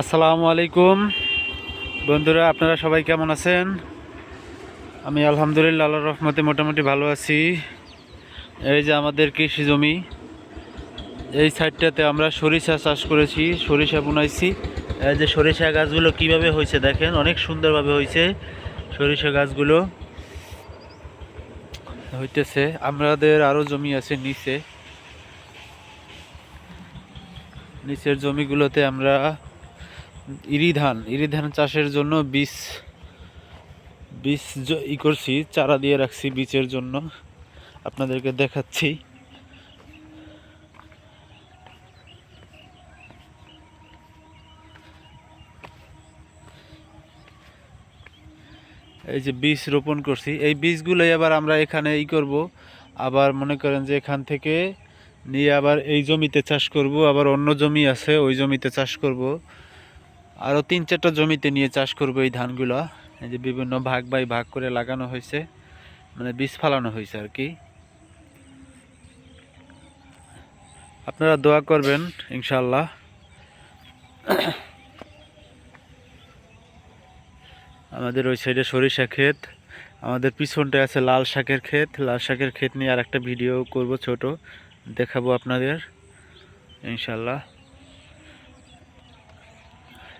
আসসালামু আলাইকুম। বন্ধুরা, আপনারা সবাই কেমন আছেন? আমি আলহামদুলিল্লাহ, আল্লাহর রহমতে মোটামুটি ভালো আছি। এই যে আমাদের কৃষি জমি, এই সাইডটাতে আমরা সরিষা চাষ করেছি, সরিষা বুনাইছি। এই যে সরিষা গাছগুলো কীভাবে হয়েছে দেখেন, অনেক সুন্দরভাবে হয়েছে সরিষা গাছগুলো। হইতেছে, আমাদের আরও জমি আছে নিচে। নিচের জমিগুলোতে আমরা ইরি ধান ইরি ধান চাষের জন্য বীজ বীজ ই করছি, চারা দিয়ে রাখছি বীজের জন্য। আপনাদেরকে দেখাচ্ছি। এই যে বীজ রোপণ করছি, এই বীজগুলোই আবার আমরা এখানে ই করব। আবার মনে করেন যে এখান থেকে নিয়ে আবার এই জমিতে চাষ করব, আবার অন্য জমি আছে, ওই জমিতে চাষ করব। আরও তিন চারটা জমিতে নিয়ে চাষ করব এই ধানগুলো। এই যে বিভিন্ন ভাগ বাই ভাগ করে লাগানো হয়েছে। মানে বীজ ফালানো হয়েছে আর কি। আপনারা দোয়া করবেন ইনশাল্লাহ আমাদের ওই সাইডে সরিষা ক্ষেত। আমাদের পিছনটায় আছে লাল শাকের ক্ষেত। লাল শাকের ক্ষেত নিয়ে আর একটা ভিডিও করব ছোট। দেখাবো আপনাদের ইনশাল্লাহ